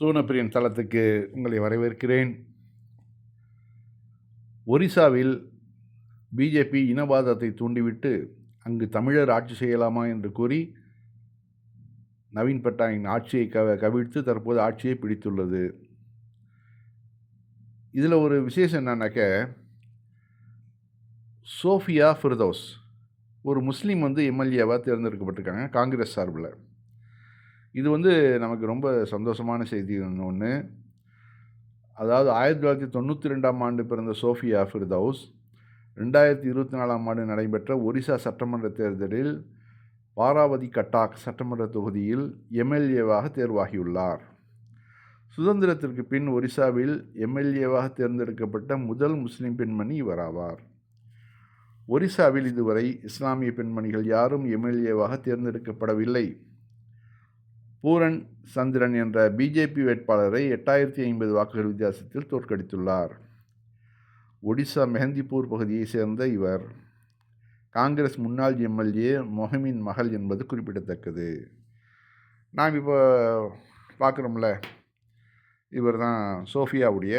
சூனப்பிரியன் தளத்துக்கு உங்களை வரவேற்கிறேன். ஒரிசாவில் பிஜேபி இனவாதத்தை தூண்டிவிட்டு அங்கு தமிழர் ஆட்சி செய்யலாமா என்று கூறி நவீன் பட்நாயகின் ஆட்சியை கவ கவிழ்த்து தற்போது ஆட்சியை பிடித்துள்ளது. இதில் ஒரு விசேஷம் என்னன்னாக்க சோஃபியா ஃபிர்தோஸ் ஒரு முஸ்லீம் வந்து எம்எல்ஏவாக தேர்ந்தெடுக்கப்பட்டிருக்காங்க காங்கிரஸ் சார்பில். இது வந்து நமக்கு ரொம்ப சந்தோஷமான செய்தி ஒன்று அதாவது ஆயிரத்தி தொள்ளாயிரத்தி தொண்ணூற்றி ரெண்டாம் ஆண்டு பிறந்த சோஃபியா ஃபிர்தவுஸ் ரெண்டாயிரத்தி இருபத்தி நாலாம் ஆண்டு நடைபெற்ற ஒரிசா சட்டமன்ற தேர்தலில் பாராவதி கட்டாக் சட்டமன்ற தொகுதியில் எம்எல்ஏவாக தேர்வாகியுள்ளார். சுதந்திரத்திற்கு பின் ஒரிசாவில் எம்எல்ஏவாக தேர்ந்தெடுக்கப்பட்ட முதல் முஸ்லிம் பெண்மணி இவராவார். ஒரிசாவில் இதுவரை இஸ்லாமிய பெண்மணிகள் யாரும் எம்எல்ஏவாக தேர்ந்தெடுக்கப்படவில்லை. பூரன் சந்திரன் என்ற பிஜேபி வேட்பாளரை எட்டாயிரத்தி ஐம்பது வாக்குகள் வித்தியாசத்தில் தோற்கடித்துள்ளார். ஒடிசா மெஹந்திப்பூர் பகுதியைச் சேர்ந்த இவர் காங்கிரஸ் முன்னாள் எம்எல்ஏ மொஹமின் மகள் என்பது குறிப்பிடத்தக்கது. நாம் இப்போ பார்க்குறோம்ல இவர் தான் சோஃபியாவுடைய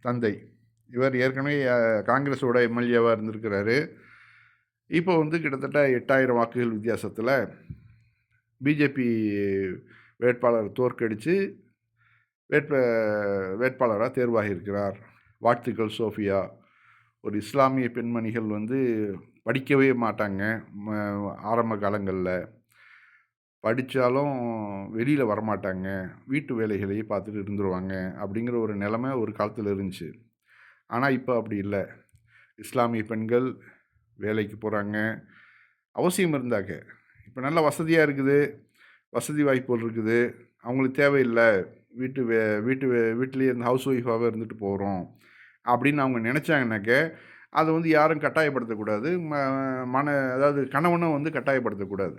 தந்தை. இவர் ஏற்கனவே காங்கிரஸோட எம்எல்ஏவாக இருந்திருக்கிறாரு. இப்போ வந்து கிட்டத்தட்ட எட்டாயிரம் வாக்குகள் வித்தியாசத்தில் பிஜேபி வேட்பாளர் தோற்கடித்து வேட்ப வேட்பாளராக தேர்வாகியிருக்கிறார். வாழ்த்துக்கள் சோஃபியா. ஒரு இஸ்லாமிய பெண்மணிகள் வந்து படிக்கவே மாட்டாங்க ஆரம்ப காலங்களில். படித்தாலும் வெளியில் வரமாட்டாங்க. வீட்டு வேலைகளையே பார்த்துட்டு இருந்துருவாங்க அப்படிங்கிற ஒரு நிலமை ஒரு காலத்தில் இருந்துச்சு. ஆனால் இப்போ அப்படி இல்லை. இஸ்லாமிய பெண்கள் வேலைக்கு போகிறாங்க அவசியம் இருந்தாக்க இப்போ நல்ல வசதியாக இருக்குது. வசதி வாய்ப்புகள் இருக்குது. அவங்களுக்கு தேவையில்லை. வீட்டு வே வீட்டு வே வீட்டிலேயே இருந்து ஹவுஸ் ஒய்ஃபாகவே இருந்துட்டு போகிறோம் அப்படின்னு அவங்க நினச்சாங்கனாக்க அதை வந்து யாரும் கட்டாயப்படுத்தக்கூடாது. ம மன அதாவது கணவனும் வந்து கட்டாயப்படுத்தக்கூடாது.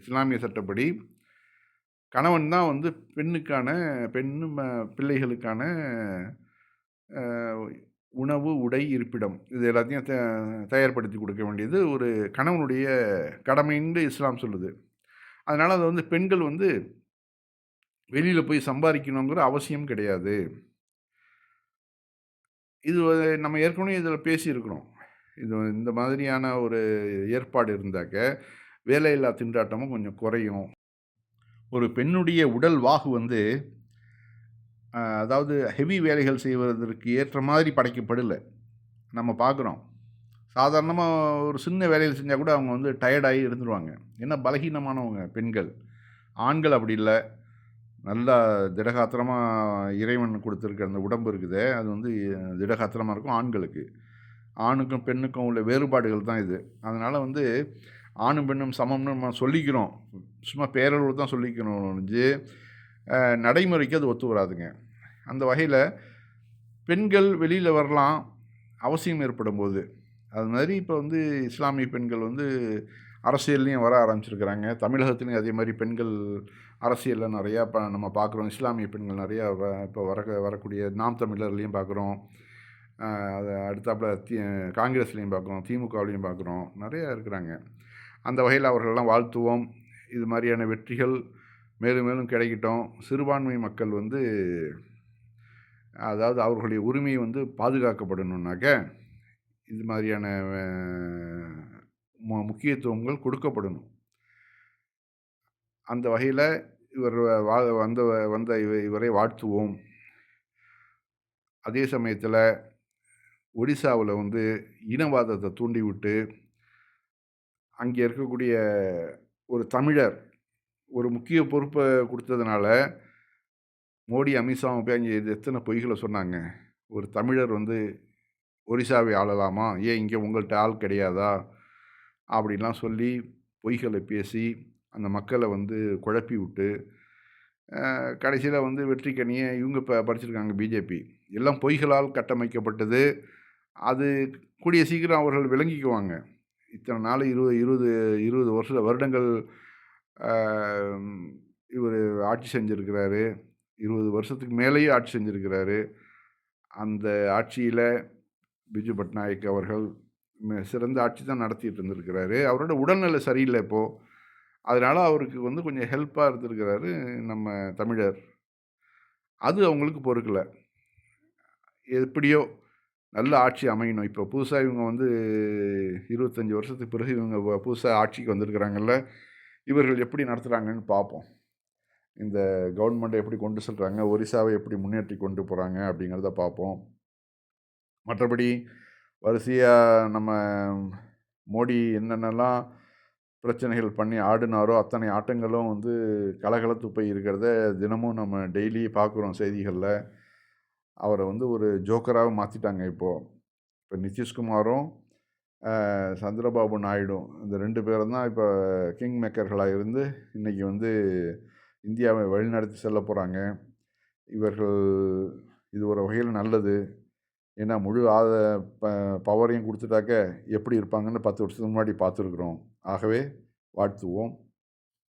இஸ்லாமிய சட்டப்படி. கணவன் தான் வந்து பெண்ணுக்கான பெண்ணு ம பிள்ளைகளுக்கான உணவு உடை இருப்பிடம். இது எல்லாத்தையும் த தயார்படுத்தி கொடுக்க வேண்டியது ஒரு கணவனுடைய கடமைன்னு இஸ்லாம் சொல்லுது. அதனால் அதை வந்து பெண்கள் வந்து வெளியில் போய் சம்பாதிக்கணுங்கிற அவசியம் கிடையாது. இது நம்ம ஏற்கனவே இதில் பேசியிருக்கிறோம். இது இந்த மாதிரியான ஒரு ஏற்பாடு இருந்தாக்க வேலையில்லா திண்டாட்டமும் கொஞ்சம் குறையும். ஒரு பெண்ணுடைய உடல் வாகு வந்து அதாவது ஹெவி வேலைகள் செய்வதற்கு ஏற்ற மாதிரி படைக்கப்படலை. நம்ம பார்க்குறோம் சாதாரணமாக ஒரு சின்ன வேலையில் செஞ்சால் கூட அவங்க வந்து டயர்டாகி இருந்துருவாங்க. ஏன்னா பலகீனமானவங்க பெண்கள். ஆண்கள் அப்படி இல்லை. நல்லா திடகாத்திரமாக இறைவன் கொடுத்துருக்க அந்த உடம்பு இருக்குது. அது வந்து திடகாத்திரமாக இருக்கும் ஆண்களுக்கு. ஆணுக்கும் பெண்ணுக்கும் உள்ள வேறுபாடுகள் தான் இது. அதனால் வந்து ஆணும் பெண்ணும் சமம்னு நம்ம சொல்லிக்கிறோம். சும்மா பேரளவு தான் சொல்லிக்கணும் நடைமுறைக்கு அது ஒத்து வராதுங்க. அந்த வகையில் பெண்கள் வெளியில் வரலாம் அவசியம் ஏற்படும் போது அது மாதிரி இப்போ வந்து இஸ்லாமிய பெண்கள் வந்து அரசியல்லையும் வர ஆரம்பிச்சிருக்கிறாங்க. தமிழகத்துலேயும் அதே மாதிரி பெண்கள் அரசியலில் நிறையா இப்போ நம்ம பார்க்குறோம். இஸ்லாமிய பெண்கள் நிறையா இப்போ வர வரக்கூடிய நாம் தமிழர்லேயும் பார்க்குறோம். அது அடுத்தாப்புல தி காங்கிரஸ்லேயும் பார்க்குறோம். திமுகவிலையும் பார்க்குறோம். நிறையா இருக்கிறாங்க. அந்த வகையில் அவர்களெல்லாம் வாழ்த்துவோம். இது மாதிரியான வெற்றிகள் மேலும் மேலும் கிடைக்கட்டும். சிறுபான்மை மக்கள் வந்து அதாவது அவர்களுடைய உரிமை வந்து பாதுகாக்கப்படணுன்னாக்க இது மாதிரியான முக்கியத்துவங்கள் கொடுக்கப்படணும். அந்த வகையில் இவர் வா வந்த வந்த இவரை வாழ்த்துவோம். அதே சமயத்தில் ஒடிசாவில் வந்து இனவாதத்தை தூண்டிவிட்டு அங்கே இருக்கக்கூடிய ஒரு தமிழர் ஒரு முக்கிய பொறுப்பை கொடுத்ததுனால மோடி அமித்ஷாவும் போய் அங்கே எத்தனை பொய்களை சொன்னாங்க? ஒரு தமிழர் வந்து ஒரிசாவை ஆளலாமா? ஏன் இங்கே உங்கள்கிட்ட ஆள் கிடையாதா? அப்படின்லாம் சொல்லி பொய்களை பேசி அந்த மக்களை வந்து குழப்பி விட்டு கடைசியில் வந்து வெற்றி கனியை இவங்க இப்போ படிச்சிருக்காங்க பிஜேபி எல்லாம் பொய்களால் கட்டமைக்கப்பட்டது. அது கூடிய சீக்கிரம் அவர்கள் விளங்கிக்குவாங்க. இத்தனை நாள் இருபது இருபது இருபது வருஷ வருடங்கள் இவர் ஆட்சி செஞ்சுருக்கிறாரு. இருபது வருஷத்துக்கு மேலேயே ஆட்சி செஞ்சுருக்கிறாரு. அந்த ஆட்சியில் பிஜு பட்நாயக் அவர்கள் சிறந்த ஆட்சி தான் நடத்திட்டு இருந்திருக்கிறாரு. அவரோட உடல்நிலை சரியில்லை இப்போது அதனால் அவருக்கு வந்து கொஞ்சம் ஹெல்ப்பாக இருந்திருக்கிறாரு நம்ம தமிழர். அது அவங்களுக்கு பொறுக்கலை. எப்படியோ நல்ல ஆட்சி அமையணும். இப்போ புதுசாக இவங்க வந்து 25 வருஷத்துக்கு பிறகு இவங்க புதுசாக ஆட்சிக்கு வந்திருக்கிறாங்கல்ல, இவர்கள் எப்படி நடத்துகிறாங்கன்னு பார்ப்போம். இந்த கவர்மெண்ட்டை எப்படி கொண்டு செல்கிறாங்க ஒரிசாவை எப்படி முன்னேற்றி கொண்டு போகிறாங்க அப்படிங்கிறத பார்ப்போம். மற்றபடி வரிசையாக நம்ம மோடி என்னென்னலாம் பிரச்சனைகள் பண்ணி ஆடினாரோ, அத்தனை ஆட்டங்களும் வந்து கலகலத்து போய் இருக்கிறத தினமும் நம்ம டெய்லி பார்க்குறோம் செய்திகளில் அவரை வந்து ஒரு ஜோக்கராகவும் மாற்றிட்டாங்க இப்போது இப்போ. நிதிஷ்குமாரும், சந்திரபாபு நாயுடும் இந்த ரெண்டு பேரும் தான் இப்போ கிங் மேக்கர்களாக இருந்து இன்னைக்கு வந்து இந்தியாவை வழிநடத்தி செல்லப் போகிறாங்க இவர்கள் இது ஒரு வகையில் நல்லது. ஏன்னா முழு ஆத ப பவரையும் கொடுத்துட்டாக்க எப்படி இருப்பாங்கன்னு 10 வருஷத்துக்கு முன்னாடி பார்த்துருக்குறோம். ஆகவே வாழ்த்துவோம்.